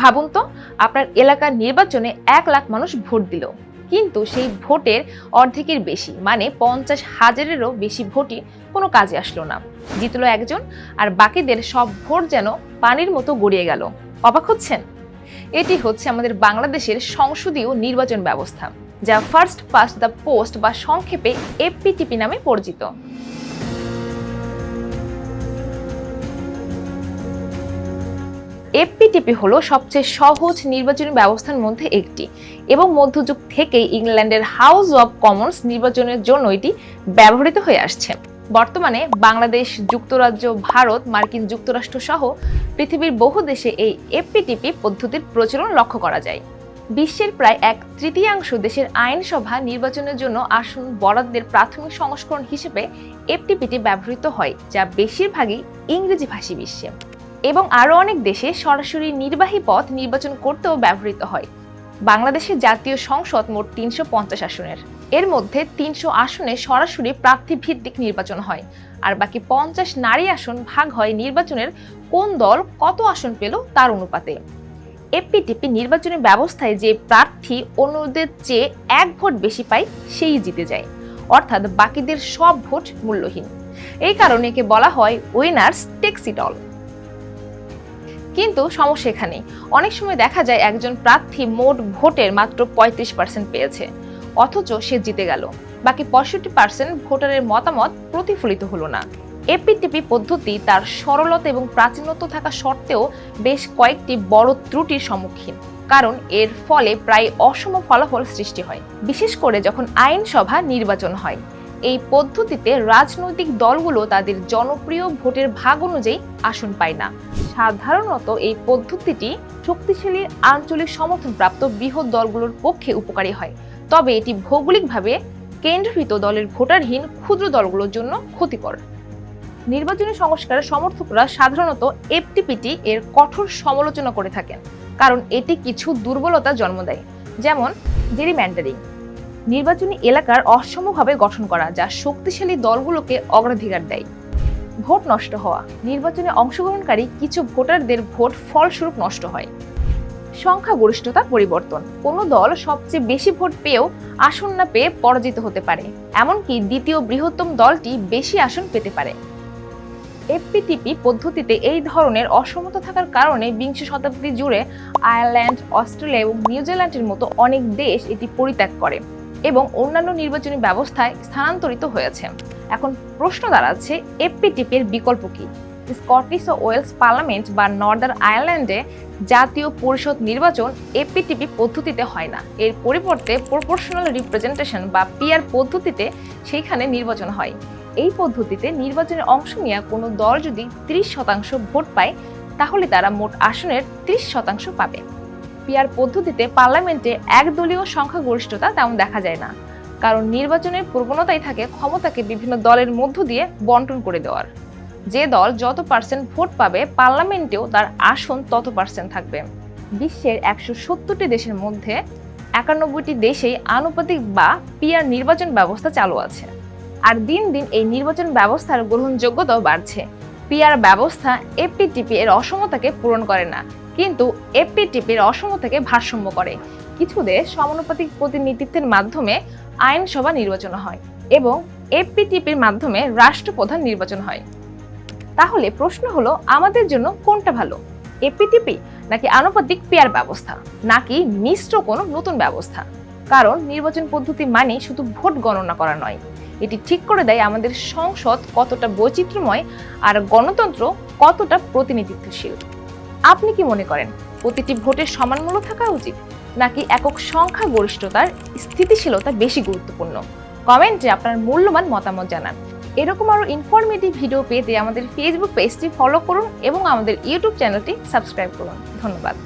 ভাবুন তো, আপনার এলাকার নির্বাচনে এক লাখ মানুষ ভোট দিল। কিন্তু সেই ভোটের অর্ধেকের বেশি মানে পঞ্চাশ হাজারেরও বেশি ভোটই কোনো কাজে আসলো না। জিতলো একজন, আর বাকিদের সব ভোট যেন পানির মতো গড়িয়ে গেল। অবাক হচ্ছেন? এটি হচ্ছে আমাদের বাংলাদেশের সংসদীয় নির্বাচন ব্যবস্থা, যা ফার্স্ট পাস্ট দ্য পোস্ট বা সংক্ষেপে এফপিটিপি নামে পরিচিত। এফপিটিপি হলো সবচেয়ে সহজ নির্বাচনী ব্যবস্থার মধ্যে একটি এবং মধ্যযুগ থেকেই ইংল্যান্ডের হাউস অব কমন্স নির্বাচনের জন্য এটি ব্যবহৃত হয়ে আসছে। বর্তমানে বাংলাদেশ, যুক্তরাজ্য, ভারত, মার্কিন যুক্তরাষ্ট্র সহ পৃথিবীর বহু দেশে এই এফপিটিপি পদ্ধতির প্রচলন লক্ষ্য করা যায়। বিশ্বের প্রায় এক তৃতীয়াংশ দেশের আইনসভা নির্বাচনের জন্য আসন বরাদ্দের প্রাথমিক সংস্করণ হিসেবে এফটিপিটি ব্যবহৃত হয়, যা বেশিরভাগই ইংরেজি ভাষী বিশ্বে। এবং আরও অনেক দেশে সরাসরি নির্বাহী পথ নির্বাচন করতেও ব্যবহৃত হয়। বাংলাদেশের জাতীয় সংসদ মোট তিনশো পঞ্চাশ আসনের। এর মধ্যে তিনশো আসনে সরাসরি প্রার্থী ভিত্তিক নির্বাচন হয়। আর বাকি পঞ্চাশ নারী আসন ভাগ হয় নির্বাচনের কোন দল কত আসন পেল তার অনুপাতে। এপিটিপি নির্বাচনী ব্যবস্থায় যে প্রার্থী অন্যদের চেয়ে এক ভোট বেশি পায়, সেই জিতে যায়। অর্থাৎ বাকিদের সব ভোট মূল্যহীন। এই কারণে একে বলা হয় উইনার্স টেক্স ইট অল কিন্তু সমস্যা এখানেই। অনেক সময় দেখা যায় একজন প্রার্থী মোট ভোটের মাত্র পঁয়ত্রিশ পার্সেন্ট পেয়েছে। অথচ সে জিতে গেল। বাকি পঁয়ষট্টি পার্সেন্ট ভোটারের মতামত প্রতিফলিত হলো না। এপিটিপি পদ্ধতি তার সরলতা এবং প্রাচীনত্ব থাকা সত্ত্বেও বেশ কয়েকটি বড় ত্রুটির সম্মুখীন। কারণ এর ফলে প্রায় অসম ফলাফল সৃষ্টি হয়। বিশেষ করে যখন আইনসভা নির্বাচন হয়। এই পদ্ধতিতে রাজনৈতিক দলগুলো তাদের জনপ্রিয় ভোটের ভাগ অনুযায়ী আসন পায় না। সাধারণত এই পদ্ধতিটি শক্তিশালী আঞ্চলিক সমর্থনপ্রাপ্ত বৃহৎ দলগুলোর পক্ষে উপকারী হয়। তবে এটি ভৌগোলিকভাবে কেন্দ্রীভূত দলের ভোটারহীন ক্ষুদ্র দলগুলোর জন্য ক্ষতিকর। নির্বাচনী সংস্কারের সমর্থকরা সাধারণত এফটিপিটি এর কঠোর সমালোচনা করে থাকেন, কারণ এটি কিছু দুর্বলতা জন্ম দেয়, যেমন জেরিম্যান্ডারিং নির্বাচনী এলাকার অসমভাবে গঠন করা যা শক্তিশালী দলগুলোকে অগ্রাধিকার দেয়। ভোট নষ্ট হওয়া। নির্বাচনে অংশগ্রহণকারী কিছু ভোটারদের ভোট ফলস্বরূপ নষ্ট হয়। সংখ্যাগরিষ্ঠতা পরিবর্তন। কোনো দল সবচেয়ে বেশি ভোট পেয়েও আসন না পেয়ে পরাজিত হতে পারে। এমনকি দ্বিতীয় বৃহত্তম দলটি বেশি আসন পেতে পারে। এফপিটিপি পদ্ধতিতে এই ধরনের অসমতা থাকার কারণে বিংশ শতাব্দী জুড়ে আয়ারল্যান্ড, অস্ট্রেলিয়া এবং নিউজিল্যান্ডের মতো অনেক দেশ এটি পরিত্যাগ করে। এবং অন্যান্য নির্বাচনী ব্যবস্থায় স্থানান্তরিত হয়েছে। এখন প্রশ্ন দাঁড়াচ্ছে এফপিটিপির বিকল্প কি? স্কটিশ ও ওয়েলস পার্লামেন্ট বা নর্দার্ন আয়ারল্যান্ডে জাতীয় পরিষদ নির্বাচন এপিটিপি পদ্ধতিতে হয় না। এর পরিবর্তে প্রপোর্শনাল রিপ্রেজেন্টেশন বা পিআর পদ্ধতিতে সেইখানে নির্বাচন হয়। এই পদ্ধতিতে নির্বাচনে অংশ নেওয়া কোনো দল যদি ত্রিশ শতাংশ ভোট পায়, তাহলে তারা মোট আসনের ত্রিশ শতাংশ পাবে। পিআর পদ্ধতিতে পার্লামেন্টে একদলীয় সংখ্যাগরিষ্ঠতা তেমন দেখা যায় না। কারণ নির্বাচনের প্রবণতাই থাকে ক্ষমতাকে বিভিন্ন দলের মধ্য দিয়ে বন্টন করে দেওয়ার। যে দল যত পার্সেন্ট ভোট পাবে, পার্লামেন্টেও তার আসন তত পার্সেন্ট থাকবে। বিশ্বের একশো সত্তরটি দেশের মধ্যে একানব্বইটি দেশেই আনুপাতিক বা পিয়ার নির্বাচন ব্যবস্থা চালু আছে। আর দিন দিন এই নির্বাচন ব্যবস্থার গ্রহণযোগ্যতাও বাড়ছে। পিয়ার ব্যবস্থা এপিটিপি এর অসমতাকে পূরণ করে না। কিন্তু এপিটিপির অসমতাকে ভারসাম্য করে। কিছু দেশ সমানুপাতিক প্রতিনিধিত্বের মাধ্যমে আইনসভা নির্বাচন হয় এবং এপিটিপির মাধ্যমে রাষ্ট্রপ্রধান নির্বাচন হয়। তাহলে প্রশ্ন হলো, আমাদের জন্য কোনটা ভালো? এপিটিপি নাকি আনুপাতিক পেয়ার ব্যবস্থা? নাকি মিশ্র কোনো নতুন ব্যবস্থা? কারণ নির্বাচন পদ্ধতি মানে শুধু ভোট গণনা করা নয়। এটি ঠিক করে দেয় আমাদের সংসদ কতটা বৈচিত্র্যময় আর গণতন্ত্র কতটা প্রতিনিধিত্বশীল। আপনি কি মনে করেন প্রতিটি ভোটের সমান মূল্য থাকা উচিত, নাকি একক সংখ্যা গরিষ্ঠতার স্থিতিশীলতা বেশি গুরুত্বপূর্ণ? কমেন্টে আপনার মূল্যবান মতামত জানান। এরকম আরও ইনফরমেটিভ ভিডিও পেতে আমাদের ফেসবুক পেজটি ফলো করুন এবং আমাদের ইউটিউব চ্যানেলটি সাবস্ক্রাইব করুন। ধন্যবাদ।